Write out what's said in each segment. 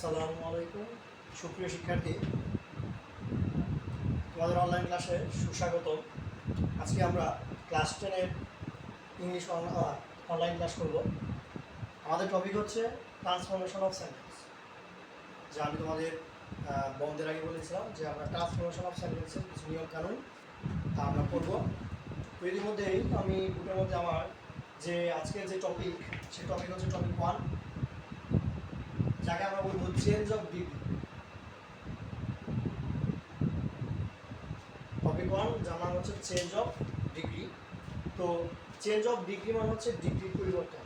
আসসালামু আলাইকুম। সুপ্রিয় শিক্ষার্থী, তোমাদের অনলাইন ক্লাসে সুস্বাগত আজকে আমরা ক্লাস টেনের ইংলিশ অনলাইন ক্লাস করব। আমাদের টপিক হচ্ছে ট্রান্সফরমেশন অফ সেন্টেন্স যা আমি তোমাদের বন্ধের আগে বলেছিলাম যে আমরা ট্রান্সফরমেশন অফ সেন্টেন্সের কিছু নিয়ম কানুন তা আমরা করব। তো এর মধ্যেই আমি বুকের মধ্যে আমার যে আজকের যে টপিক সেই টপিক হচ্ছে টপিক ওয়ান যাকে আমরা বলব change of degree topic one যার হচ্ছে চেঞ্জ অফ ডিগ্রি তো চেঞ্জ অফ ডিগ্রি মানে হচ্ছে ডিগ্রির পরিবর্তন।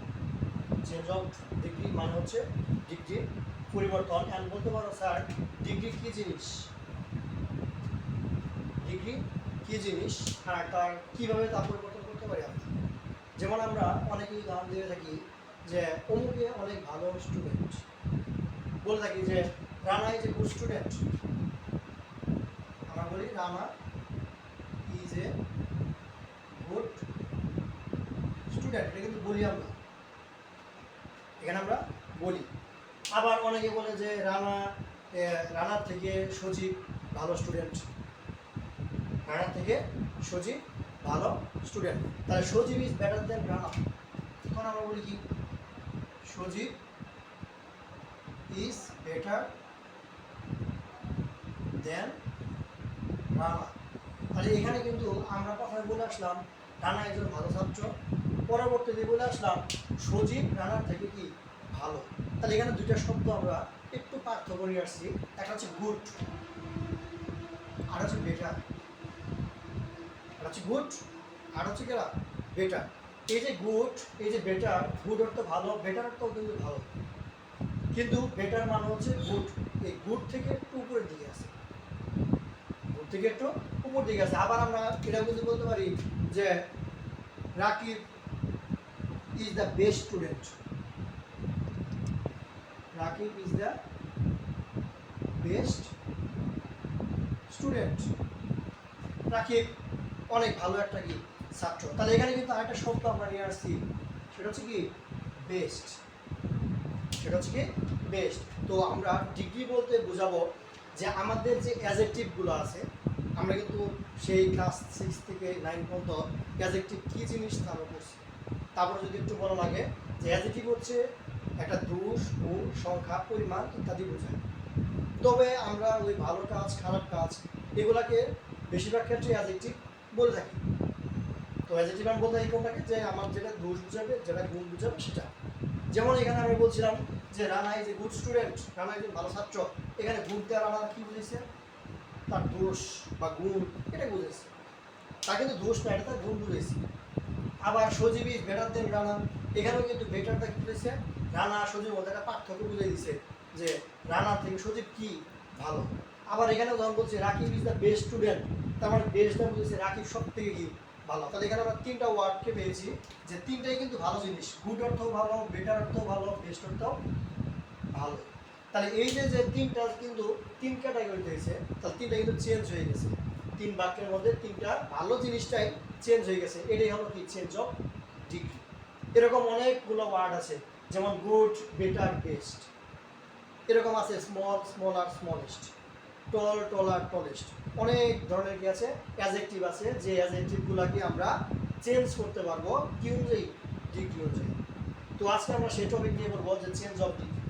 চেঞ্জ অফ ডিগ্রি মানে হচ্ছে ডিগ্রির পরিবর্তন। অ্যান্ড বলতে পারো স্যার ডিগ্রি কী জিনিস? ডিগ্রি কী জিনিস? আর তার কীভাবে তা পরিবর্তন করতে পারি আমরা? যেমন আমরা অনেকেই উদাহরণ দিয়ে থাকি যে অমুকে অনেক ভালো স্টুডেন্ট বলে থাকি যে Rana is a good student আমরা বলি Rana is a good student এটা কিন্তু বলি আমরা। এখানে আমরা বলি। আবার অনেকে বলে যে রানা রানার থেকে সজীব ভালো স্টুডেন্ট রানার থেকে সজীব ভালো স্টুডেন্ট তাহলে Sajib is better than Rana. তখন আমরা বলি কি? সজীব is better than রানা তাহলে এখানে কিন্তু আমরা কথায় বলে আসলাম, রানা একজন ভালো ছাত্র। পরবর্তীতে বলে আসলাম, সজীব রানার থেকে কি ভালো? তাহলে এখানে দুইটা শব্দ আমরা একটু পার্থক্য করে আসছি। একটা হচ্ছে গুড আর হচ্ছে বেটার আর হচ্ছে গুড আর হচ্ছে কেরা বেটার এই যে গুড, এই যে বেটার গুড অর্থ ভালো বেটার অর্থ কিন্তু ভালো। কিন্তু বেটার মানে হচ্ছে গুড এই গুড থেকে একটু উপরের দিকে আছে। গুড থেকে একটু উপর দিকে আছে। আবার আমরা এটা কিন্তু বলতে পারি যে Rakib is the best student Rakib is the best student Rakib অনেক ভালো একটা কি ছাত্র। তাহলে এখানে কিন্তু আরেকটা শব্দ আমরা নিয়ে আসছি। সেটা হচ্ছে কি বেস্ট সেটা হচ্ছে কি বেস্ট তো আমরা ডিগ্রি বলতে বোঝাবো যে আমাদের যে অ্যাজেক্টিভগুলো আছে, আমরা কিন্তু সেই ক্লাস সিক্স থেকে নাইন পর্যন্ত অ্যাজেক্টিভ কী জিনিস তা করছি? তারপরে যদি একটু বলা লাগে যে অ্যাজেক্টিভ হচ্ছে একটা দোষ, গুণ, সংখ্যা, পরিমাণ ইত্যাদি বোঝায়। তবে আমরা ওই ভালো কাজ, খারাপ কাজ এগুলাকে বেশিরভাগ ক্ষেত্রে অ্যাজেক্টিভ বলে থাকি। তো অ্যাজেক্টিভ আমি বলতে থাকি কোনটাকে? যে আমার যেটা দোষ বুঝাবে, যেটা গুণ বুঝাবে সেটা। যেমন এখানে আমি বলছিলাম যে Rana is a good student Rana একজন ভালো ছাত্র, এখানে গুণতে রানা কি বুঝেছে তার দোষ বা গুণ, এটা বুঝেছে তা কিন্তু দোষ না, এটা তার গুণ বুঝেছে আবার Sajib is better than Rana, এখানেও কিন্তু বেটারটা কি বুঝেছে রানা, সজীব মধ্যে একটা পার্থক্য বুঝে দিছে যে রানা থেকে সজীব কি ভালো। আবার এখানে যখন বলছে Rakib is the best student তার মানে বেস্টটা বুঝেছে রাকিব সব থেকে কি? ভালো। তাহলে এখানে আমরা তিনটা ওয়ার্ডকে পেয়েছি, যে তিনটাই কিন্তু ভালো জিনিস। গুড অর্থ ভালো বেটার অর্থ ভালো বেস্ট অর্থ ভালো। তাহলে এই যে যে তিনটা কিন্তু তিন ক্যাটাগরি হয়েছে, তাহলে তিনটা কিন্তু চেঞ্জ হয়ে গেছে। তিন বাক্যের মধ্যে তিনটা ভালো জিনিসটাই চেঞ্জ হয়ে গেছে। এটাই হলো কি? চেঞ্জ অফ ডিগ্রি এরকম অনেকগুলো ওয়ার্ড আছে, যেমন গুড বেটার বেস্ট এরকম আছে small smaller smallest tall taller tallest অনেক ধরনের কি আছে? অ্যাজেক্টিভ আছে। যে অ্যাজেক্টিভগুলোকে আমরা চেঞ্জ করতে পারব কি অনুযায়ী ডিগ্রি অনুযায়ী। তো আজকে আমরা সেই টপিক নিয়ে বলব যে চেঞ্জ অফ ডিগ্রি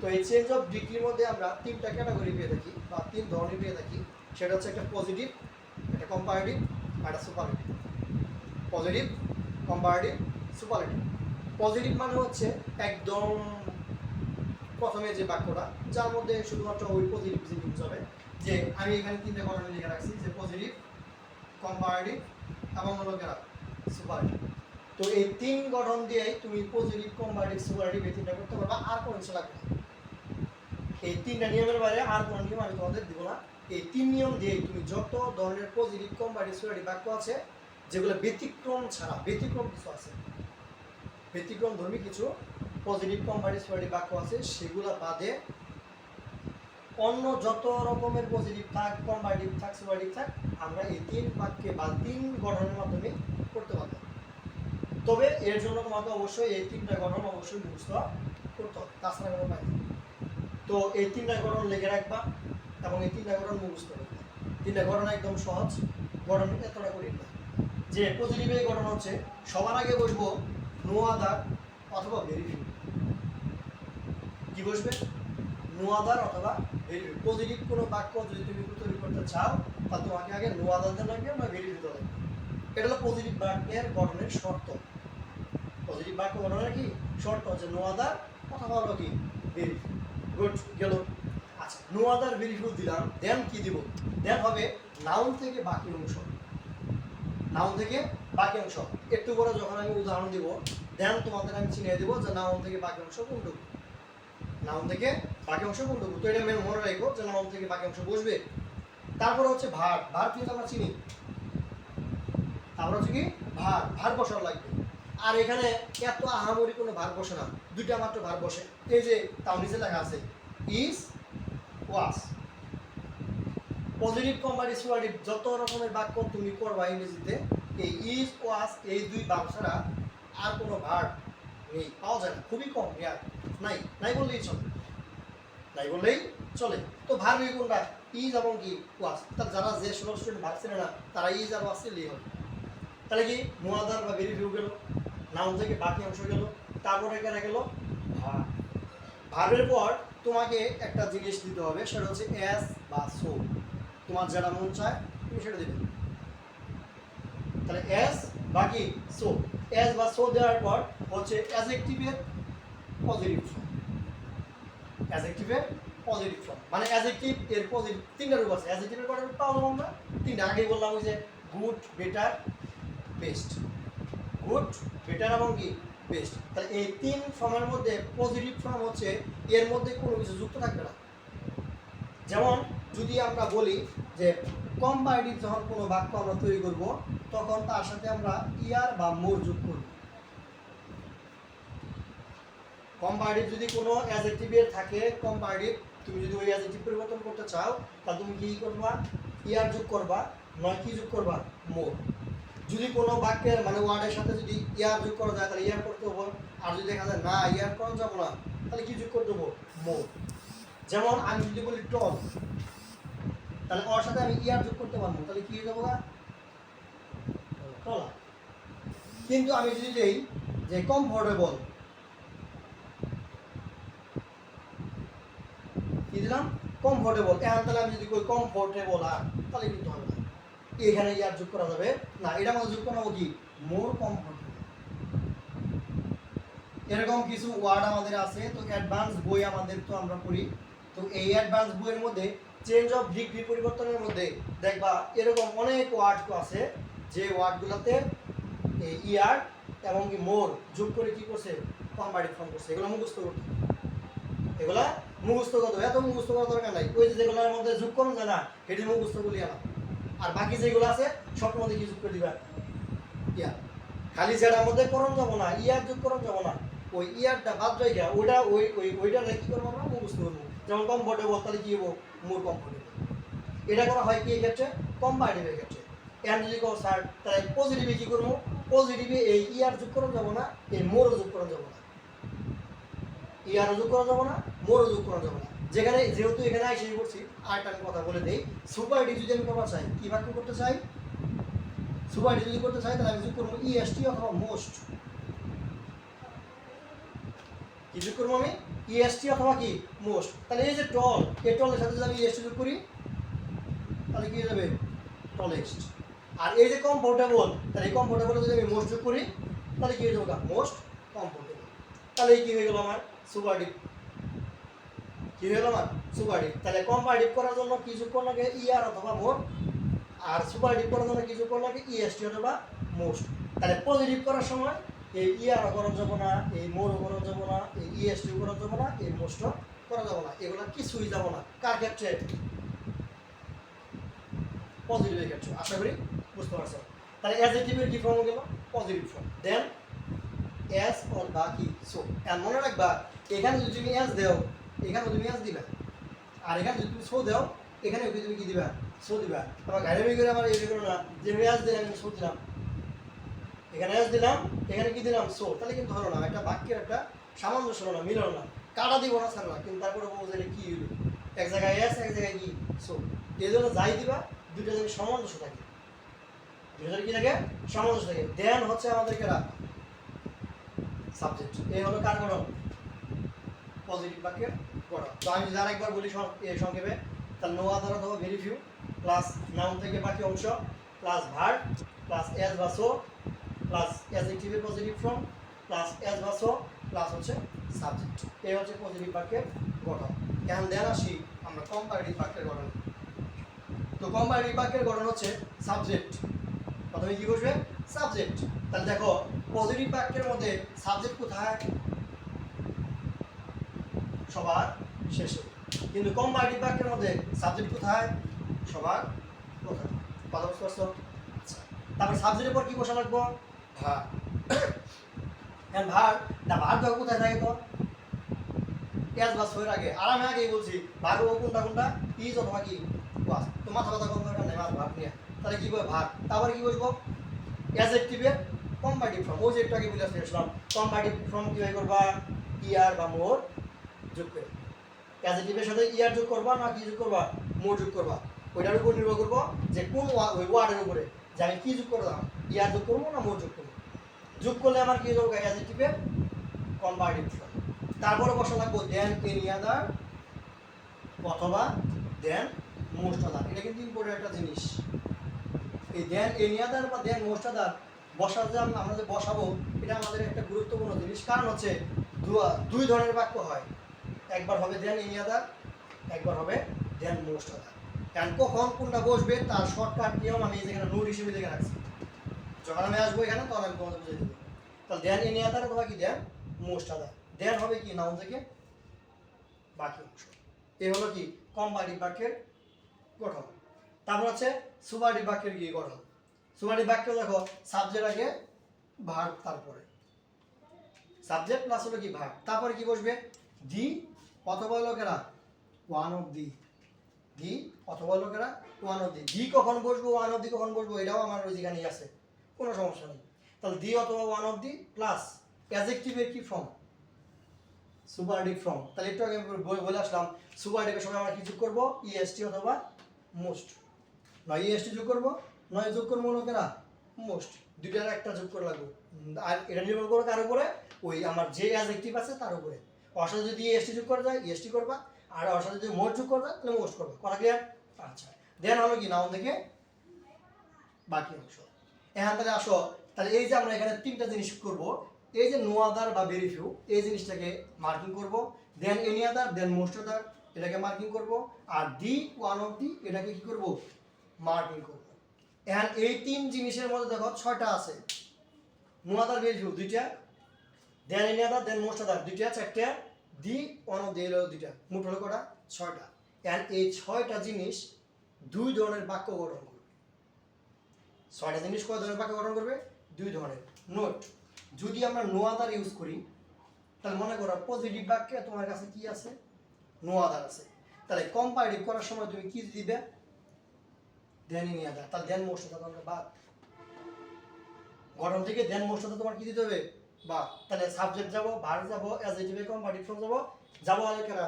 তো এই চেঞ্জ অফ ডিগ্রির মধ্যে আমরা তিনটা ক্যাটাগরি পেয়ে থাকি, বা তিন ধরনের পেয়ে থাকি। সেটা হচ্ছে একটা পজিটিভ একটা কম্পারেটিভ আর একটা superlative positive comparative superlative positive মানে হচ্ছে একদম প্রথমে যে বাক্যটা, যার মধ্যে শুধুমাত্র ওই পজিটিভ জিনিস হবে যে আমি এখানে তিনটে গঠনে লিখে রাখছি, যে পজিটিভ কম্পারেটিভ এবং গেলা সুপারেটিভ তো এই তিন গঠন দিয়েই তুমি পজিটিভ কম্পারেটিভ সুপারেটিভ এই তিনটা করতে পারবা, আর কোনো কিছু লাগবে এই তিনটা নিয়মের বাইরে আর কোনো নিয়ম আমি তোমাদের দিব না। এই তিন নিয়ম দিয়েই তুমি যত ধরনের পজিটিভ কম্পারেটিভ সুপারেটিভ বাক্য আছে, যেগুলো ব্যতিক্রম ছাড়া, ব্যতিক্রম কিছু আছে, ব্যতিক্রম ধর্মী কিছু পজিটিভ কম্পারেটিভ সুপারেটিভ বাক্য আছে, সেগুলো বাদে অন্য যত রকমের পজিটিভ থাক কম্পারেটিভ থাক সুপারেটিভ থাক, আমরা এই তিন বাক্যে বা তিন গঠনের মাধ্যমে করতে পারব। তবে এর জন্য তোমাকে অবশ্যই এই তিনটা গঠন অবশ্যই মুখস্থ করতে হবে। তাছাড়া কোনো উপায় তো এই তিনটা গঠন লিখে রাখবা এবং এই তিনটা গঠন মুখস্থ রাখবা তিনটা গঠন একদম সহজ, গঠন এতটা করি না। যে পজিটিভ এই গঠন হচ্ছে, সবার আগে বসবো নো আদার অথবা ভেরি ফিউ কি বসবে? নো আদার অথবা ফিউ পজিটিভ কোনো বাক্য যদি তুমি তৈরি করতে চাও তাহলে তোমাকে আগে নো আদার দেওয়া লাগবে বা ভেরি ফিউ লাগবে এটা হলো পজিটিভ বাক্যের গঠনের শর্ত। পজিটিভ বাক্য গঠনের কি? শর্ত হচ্ছে নোয়াদার অথবা হলো কি? ভেরি গুড, গেল। আচ্ছা নোয়াদার ভেরি ফিউ দিলাম দেন কি দিব? দেন হবে নাউন থেকে বাকি অংশ। নাউন থেকে বাকি অংশ। একটু পরে যখন আমি উদাহরণ দিব দেন তোমাদের আমি চিনিয়ে দিব যে নাউন থেকে বাকি অংশ কোনটুকু? নাউন থেকে বাকি অংশ কোনটুকু তো এটা মেন মনে রাখব যে নাউন থেকে বাকি অংশ বসবে। তারপরে হচ্ছে ভার। ভার কিন্তু আমরা চিনি। তারপর হচ্ছে কি? ভার। ভার বসার লাগবে। আর এখানে এত আহামরি কোনো ভার বসে না। দুইটা মাত্র ভার বসে। এই যে তাও নিচে লেখা আছে is was positive comparative superlative যত রকমের বাক্য তুমি করবা ইংরেজিতে, এই ইজ ওয়াস এই দুই ভাব ছাড়া আর কোনো ভার্ব নেই। পাওয়া যায় না। খুবই কম। নাই। নাই বললেই চলে। নাই বললেই চলে। তো ভার্ব কোনটা? ইজ এবং কি? ওয়াস তার যারা যে সকল স্টুডেন্ট ভার্ব না, তারা ইজ আর ওয়াস চিনলেই হবে। তাহলে কি? মোয়াদার বা বেরি ভিউ গেল নাউন থেকে বাকি অংশ গেল, তারপরে এখানে গেল ভার্ব ভার্বের পর তোমাকে একটা জিনিস দিতে হবে, সেটা হচ্ছে এস বা সো তোমার যেটা মন চায়, তুমি সেটা দেবে। তাহলে এস বাকি সো এস বা সো দেওয়ার পর হচ্ছে অ্যাজেক্টিভের পজিটিভ ফর্ম অ্যাজেক্টিভের পজিটিভ ফর্ম মানে অ্যাজেক্টিভ এর পজিটিভ তিনটা রূপ আছে। অ্যাজেক্টিভের কটা রূপ পাবো আমরা তিনটা। আগে বললাম ওই যে good better best good better এবং কি? বেস্ট তাহলে এই তিন ফর্মের মধ্যে পজিটিভ ফর্ম হচ্ছে, এর মধ্যে কোনো কিছু যুক্ত থাকবে না। যেমন যদি আমরা বলি যে কম্পারেটিভ যখন কোনো বাক্য আমরা তৈরি করব, তখন তার সাথে আমরা ইয়ার বা মোর যোগ করব। কম্পারেটিভ যদি কোনো অ্যাজেক্টিভের থাকে কম্পারেটিভ তুমি যদি ওই অ্যাজেক্টিভ পরিবর্তন করতে চাও, তাহলে তুমি কি করবা? ইয়ার যোগ করবা, নয় কি যোগ করবা? মোর যদি কোনো বাক্যের মানে ওয়ার্ডের সাথে যদি ইয়ার যোগ করা যায়, তাহলে ইয়ার করতে হব। আর যদি দেখা যায় না ইয়ার করা যাব না, তাহলে কি যোগ করতে হব? মোর যেমন আমি যদি বলি টল তাহলে ওর সাথে আমি ইয়ার যোগ করতে পারব, তাহলে কি হয়ে যাব গা? টলা কিন্তু আমি যদি দেই যে কমফোর্টেবল কি দিলাম কমফোর্টেবল এখন তাহলে আমি যদি কই কমফোর্টেবল আর তাহলে কিন্তু হবে না। এখানে ইয়ার যোগ করা যাবে না। এটা মধ্যে যোগ করা কি? মোর কমফোর্টেবল এরকম কিছু ওয়ার্ড আমাদের আছে, তো অ্যাডভান্স বই আমাদের তো আমরা পড়ি। তো এই অ্যাডভান্স বইয়ের মধ্যে চেঞ্জ অফ ডিগ্রি পরিবর্তনের মধ্যে দেখবা এরকম অনেক ওয়ার্ড আছে, যে ওয়ার্ডগুলোতে ইয়ার এবং মোর যোগ করে কি করছে? কম্পারেটিভ ফর্ম করছে। এগুলো মুখস্থ করতে। এগুলা মুখস্থ করতে হবে। এত মুখস্থ করার দরকার নাই। ওই যেগুলোর মধ্যে যোগ করুন যায় না এটি মুখস্থ করলে আনা আর বাকি যেগুলো আছে সব মধ্যে কি যোগ করে দিবা। ইয়া। খালি যেটার মধ্যে করণ যাব না, ইয়ার যোগ করণ যাব না, ওই ইয়ারটা বাদ রেখে ওইটা ওই ওই ওইটা কি করব আমরা? মুখস্থ করব। যেমন কমফোর্টেবল তাহলে কি হব? মোর কমফোর্টেবল এটা করা হয় কি ক্ষেত্রে কম্পারেটিভের ক্ষেত্রে এন্ড যদি কো স্যার, তাহলে পজিটিভে কি করব? পজিটিভে এই ইয়ার যোগ করা যাব না, এই মোরও যোগ করা যাব না। ইয়ারও যোগ করা যাব না মোরও যোগ করা যাব না। যেখানে যেহেতু এখানে এসে করছি আরেকটা আমি কথা বলে দিই সুপারটি যদি আমি করতে চাই, কি বাক্য করতে চাই? সুপারটি যদি করতে চাই, তাহলে আমি যোগ করব ইএসটি অথবা মোস্ট কি যোগ করব আমি? ইএসটি অথবা কি? মোস্ট তাহলে এই যে টল এই টলের সাথে যদি আমি ইএসটি যোগ করি, তাহলে কি হয়ে যাবে? টলেস্ট আর এই যে কমফোর্টেবল তাহলে এই কমফোর্টেবল যদি আমি মোস্ট যোগ করি, তাহলে কি হয়ে যাবে মোস্ট কমফোর্টেবল তাহলে এই কি হয়ে গেল আমার? সুপারটিভ কি হয়ে গেল আমার সুপারটিভ তাহলে কম্পারেটিভ করার জন্য কি যোগ করল লাগে ইয়ার অথবা মোর আর সুপারটিভ করার জন্য কি যোগ করল লাগে ইএসটি অথবা মোস্ট? তাহলে পজিটিভ করার সময় এই ইয়ার করা যাব না, এই মোর করা যাব না, এই ইএসটি করা যাব না, এই মোস্ট করা যাব না। এগুলো কিছুই যাব না। কার ক্ষেত্রে? পজিটিভের ক্ষেত্রে। আশা করি বুঝতে পারছ তাহলে অ্যাজেটিভের কি ফর্ম গেল? Positive form than as or বা কি সো মনে রাখবা, এখানে যদি তুমি এস দেও এখানে তুমি এস দিবা। আর এখানে যদি তুমি শো দাও, এখানে ওকে তুমি কি দিবা? শো দিবা। তোমার গাড়ি বের করে আমার এই করো না, যে এস দিলাম আমি সো দিলাম। এখানে এস দিলাম, এখানে কি দিলাম? শো তাহলে কিন্তু হলো না, একটা বাক্যের একটা সামঞ্জস্য হলো না, মিলল না। কাটা দিব না স্যার না কিন্তু তারপরে এটা কি হইল? এক জায়গায় এস এক জায়গায় কি? শো এই জন্য যাই দিবা, দুইটা যদি সামঞ্জস্য থাকে। দুইটা কি থাকে? সামঞ্জস্য থাকে। দেন হচ্ছে আমাদের কেরা সাবজেক্ট এই হলো কার পজিটিভ বাক্যের গঠন তো আমি যদি আরেকবার বলি সংক্ষেপে তাহলে নো আদার অথবা ভেরি ফিউ প্লাস নাউন থেকে বাকি অংশ প্লাস ভার প্লাস এস বা সো প্লাস অ্যাজেক্টিভের পজিটিভ ফর্ম প্লাস এস বা সো প্লাস হচ্ছে সাবজেক্ট এই হচ্ছে পজিটিভ বাক্যের গঠন। এখন দেন আসি আমরা কম্পারেটিভ বাক্যের গঠন। তো কম্পারেটিভ বাক্যের গঠন হচ্ছে সাবজেক্ট প্রথমে কি বসবে? সাবজেক্ট তাহলে দেখো পজিটিভ বাক্যের মধ্যে সাবজেক্ট কোথায়? সবার শেষে। কিন্তু কম কম্পারেটিভ বাক্যের মধ্যে সাবজেক্ট কোথায়? সবার প্রথমে কথা বুঝতে আচ্ছা তারপর সাবজেক্টের পর কি বসা লাগবো ভার। এখন ভার? না, ভার দেখো কোথায় থাকে তো? পেঁয়াজ বাস হয়ে আগে। আর আমি আগেই বলছি ভাগ ও কোনটা কোনটা? পিজ অথবা কি? বাস তো মাথা কথা কম দরকার নেই ভাগ নিয়ে। তাহলে কি করে ভাগ তারপরে কি বসবো অ্যাজেক্টিভের কম্পারেটিভ ফর্ম ওই যে একটু আগে বলে আসলাম কম্পারেটিভ ফর্ম কীভাবে করবা? ইয়ার বা মোর যোগ করে। অ্যাজেক্টিভের সাথে ইয়ার যোগ করবা না কি যোগ করবা? মোর যোগ করবা। ওইটার উপর নির্ভর করব যে কোন ওই ওয়ার্ডের উপরে যে আমি কি যোগ করলাম, ইয়ার যোগ করব না মোর যোগ করব? যোগ করলে আমার কি অ্যাজেক্টিভের কম্পারেটিভ ফর্ম তারপরে বসা লাগবো দেন এনি আদার অথবা দেন মোস্ট আদার এটা কিন্তু ইম্পর্টেন্ট একটা জিনিস। এই দেন এনি আদার বা দেন মোস্ট আদার বসা যে আমরা যে বসাবো, এটা আমাদের একটা গুরুত্বপূর্ণ জিনিস। কারণ হচ্ছে দুই ধরনের বাক্য হয়। একবার হবে দেন আদার একবার হবে দেন মোস্ট আদার কারণ কখন কোনটা বসবে তার শর্টকাট নিয়ম আমি যেখানে নোট হিসেবে লিখে রাখছি। যখন আমি আসব এখানে, তখন আমি তোমাদের বুঝে দেবো। তাহলে দেন এনি আদার অথবা কি? দেন মোস্ট আদার দেন হবে কি? নাউন থেকে বাকি অংশ। এই হলো কি? কম্পারেটিভ বাক্যের গঠন। তারপর হচ্ছে সুপারটিভ বাক্যের কি গঠন। সুপারটিভ বাক্য দেখো সাবজেক্ট আগে ভাগ তারপরে। সাবজেক্ট প্লাস হলো কি? ভাগ তারপরে কি বসবে? দি অথবা হলো কেরা ওয়ান অফ দি দি অথবা হলো কেরা ওয়ান অফ দি দি কখন বসবো ওয়ান অফ দি কখন বসবো, এটাও আমার ওই যেখানেই আছে, কোনো সমস্যা নেই। তাহলে দি অথবা ওয়ান অফ দি প্লাস অ্যাজেক্টিভের কি ফর্ম সুপারডিভ ফর্ম তাহলে একটু আগে বলে আসলাম সুপারডিভের সময় আমরা কি যোগ করব? ইএসটি অথবা মোস্ট নয় ইএসটি যোগ করব, নয় যোগ করব লোকেরা? মোস্ট দুইটার একটা যোগ করে লাগবো। আর এটা নির্ভর করে কার উপরে? ওই আমার যে অ্যাজেক্টিভ আছে তার উপরে। সাথে যদি ইএসটি যোগ করা যায় এসটি করবা, আর সাথে যদি মোস্ট যোগ করবা তাহলে মোস্ট করবা। কথা ক্লিয়ার আচ্ছা। দেন হলো কি? নাউন থেকে বাকি অংশ। এখান থেকে আসো। তাহলে এই যে আমরা এখানে তিনটা জিনিস করব, এই যে নো আদার বা ভেরি ফিউ এই জিনিসটাকে মার্কিং করব দেন এনি আদার দেন মোস্ট আদার এটাকে মার্কিং করব, আর দি ওয়ান অফ দি এটাকে কি করব? মার্কিং করব। এখন এই তিন জিনিসের মধ্যে দেখো ছয়টা আছে। নো আদার ভেরি ফিউ দুইটা। Than other, than most other. দুইটা, চারটা, দি ওয়ান অফ দি হলো দুইটা। মোট হলো কটা? ছয়টা। এখন এই ছয়টা জিনিস দুই ধরনের বাক্য গঠন করবে। ছয়টা জিনিস কয় ধরনের বাক্য গঠন করবে? দুই ধরনের। নোট, যদি আমরা নো আদার ইউজ করি, তাহলে মনে করো পজিটিভ বাক্যে তোমার কাছে কি আছে? নো আদার আছে। তাহলে কম্পারেটিভ করার সময় তুমি কি দিবে? দেন ইনি আদার। তাহলে দেন মোস্ট তোমাকে বাদ। গঠন থেকে দেন মোস্ট তোমার কি দিতে হবে? বা তাহলে সাবজেক্ট যাব ভার যাব অ্যাজেটিভে কম্পারেটিভ ফর্ম যাব যাব আগে কেনা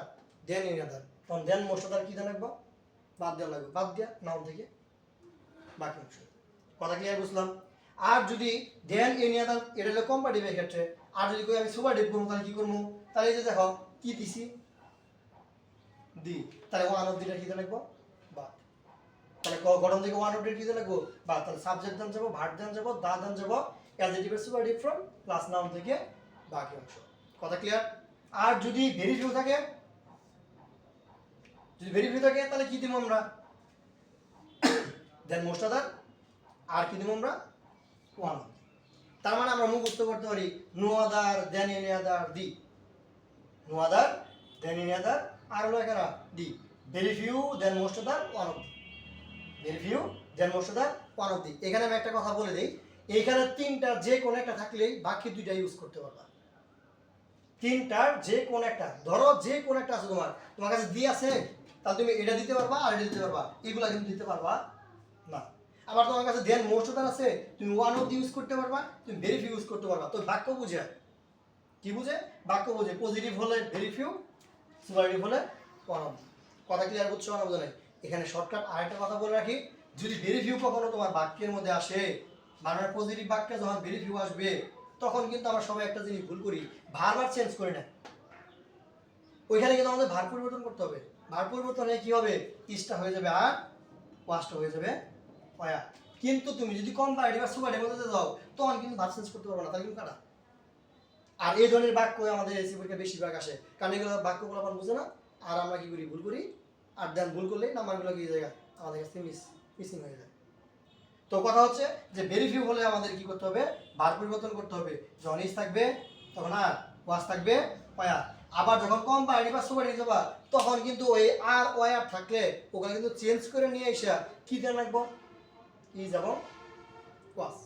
দেন ইনি আদার তখন দেন মোস্ট আদার কি দেন রাখব বাদ দেওয়া লাগবে। বাদ দেওয়া নাম থেকে বাকি অংশ। কথা ক্লিয়ার বুঝলাম? আর যদি দেন এ নিয়ে তার এটা হলো কম্পারেটিভের ক্ষেত্রে, আর যদি কই আমি সুপারটিভ করব, তাহলে কি করব? তাহলে এই যে দেখো, কি দিছি? দি। তাহলে ওয়ান অফ দিটা কি দিয়ে লাগবো? বাদ। তাহলে গঠন থেকে ওয়ান অফ ডি কি দিয়ে লাগবো? বাদ। তাহলে সাবজেক্ট দান যাব ভার্ব দান যাব দা দান যাব অ্যাডজেটিভের সুপারটিভ ফ্রম প্লাস নাউন থেকে বাকি অংশ। কথা ক্লিয়ার আর যদি ভেরি ফিউ থাকে, যদি ভেরি ফিউ থাকে, তাহলে কি দিব আমরা? দেন মোস্ট আদার আর কি দিব আমরা? ওয়ান তার মানে আমরা মুখস্থ করতে পারি no other than any other the no other than any other আর হলো এখানে the very few than most other one of the very few than most other one of the এখানে আমি একটা কথা বলে দিই এইখানে তিনটা যে কোনো একটা থাকলেই বাকি দুইটা ইউজ করতে পারবা। তিনটার যে কোন একটা। ধরো যে কোন একটা আছে তোমার। তোমার কাছে দি আছে, তাহলে তুমি এটা দিতে পারবা আর এটা দিতে পারবা। এগুলা কিন্তু দিতে পারবা না। আবার তোমার কাছে দেন মোস্ট ওটার আছে, তুমি ওয়ান অফ ইউজ করতে পারবা, তুমি ভেরি ফিউ ইউজ করতে পারবা। তো বাক্য বুঝে। কি বুঝে? বাক্য বুঝে। পজিটিভ হলে ভেরি ফিউ সুপারটিভ হলে ওয়ান অফ কথা ক্লিয়ার বুঝছ না, বোঝা নাই? এখানে শর্টকাট আরেকটা কথা বলে রাখি। যদি ভেরি ফিউ কখনো তোমার বাক্যের মধ্যে আসে মানে পজিটিভ বাক্যে যখন ভেরি ফিউ আসবে, তখন কিন্তু আমরা সবাই একটা জিনিস ভুল করি বারবার চেঞ্জ করি না। ওইখানে কিন্তু আমাদের ভার পরিবর্তন করতে হবে। ভার পরিবর্তন হয়ে কি হবে? ইস্টা হয়ে যাবে আর ওয়াশটা হয়ে যাবে পয়া কিন্তু তুমি যদি কম পার্টি বা সুপারের মধ্যে যাও, তখন কিন্তু ভার চেঞ্জ করতে পারবে না, তাহলে কিন্তু কাটা। আর এই ধরনের বাক্য আমাদের এসি পরীক্ষা বেশিরভাগ আসে। কারণ এগুলো বাক্যগুলো আমার বুঝে না, আর আমরা কি করি? ভুল করি। আর দেন ভুল করলে নাম্বারগুলো কি জায়গা আমাদের কাছে মিস মিসিং হয়ে যায়। তো কথা হচ্ছে যে ভেরিফিউ হলে আমাদের কি করতে হবে? বার পরিবর্তন করতে হবে। যখন ইস থাকবে, তখন আর ওয়াস থাকবে, ওয়া। আবার যখন কম পার্টি বা সুপার যাবা তখন কিন্তু ওই আর ওয়ার থাকলে ওখানে কিন্তু চেঞ্জ করে নিয়ে এসে কি দেন রাখব? ই যাব ওয়াস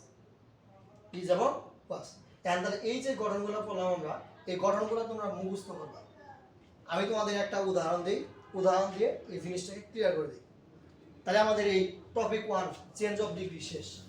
ই যাব ওয়াস তাহলে এই যে গঠনগুলো বললাম আমরা, এই গঠনগুলো তোমরা মুখস্থ করবা। আমি তোমাদের একটা উদাহরণ দিই। উদাহরণ দিয়ে এই জিনিসটাকে ক্লিয়ার করে দিই। তাহলে আমাদের এই topic one change of degree শেষ।